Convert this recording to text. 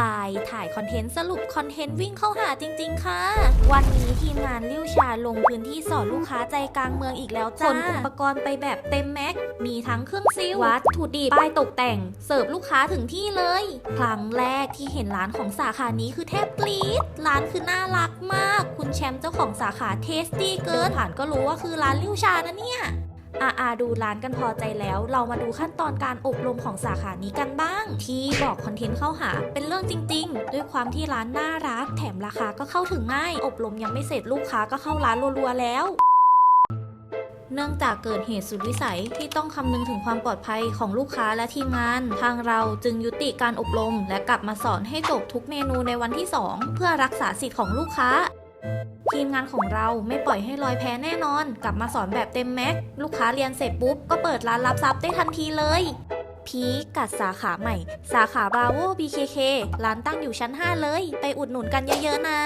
ป ถ่ายคอนเทนต์สรุปคอนเทนต์วิ่งเข้าหาจริง ๆ ค่ะ วันนี้ทีมงานลิ้วชาลงพื้นที่สอนลูกค้าใจกลางเมืองอีกแล้วจ้าขนอุปกรณ์ไปแบบเต็มแม็ก มีทั้งเครื่องซิลวัตถุดิบป้ายตกแต่ง เสิร์ฟลูกค้าถึงที่เลย ครั้งแรกที่เห็นร้านของสาขานี้คือแทบกรี๊ด ร้านคือน่ารักมาก คุณแชมป์เจ้าของสาขาเทสตี้เกินผ่านก็รู้ว่าคือร้านลิ้วชานะเนี่ย อาอาดูร้านกันพอใจแล้ว เรามาดูขั้นตอนการอบรมของสาขานี้กันบ้าง ที่บอกคอนเทนต์เข้าหา เป็นเรื่องจริง ๆ ด้วยความที่ร้านน่ารัก แถมราคาก็เข้าถึงง่าย อบรมยังไม่เสร็จลูกค้าก็เข้าร้านรัวๆแล้วเนื่องจากเกิดเหตุสุดวิสัยที่ต้องคำนึงถึงความปลอดภัยของลูกค้าและทีมงาน ทางเราจึงยุติการอบรม และกลับมาสอนให้จบทุกเมนูในวันที่ 2 เพื่อรักษาสิทธิ์ของลูกค้า ทีมงานของเราไม่ปล่อยให้ลอยแพแน่นอน กลับมาสอนแบบเต็มแม็ก ลูกค้าเรียนเสร็จปุ๊บ ก็เปิดร้านรับทรัพย์ได้ทันทีเลย พีกัดสาขาใหม่ สาขาบราโว BKK ร้านตั้งอยู่ชั้น 5 เลย ไปอุดหนุนกันเยอะๆนะ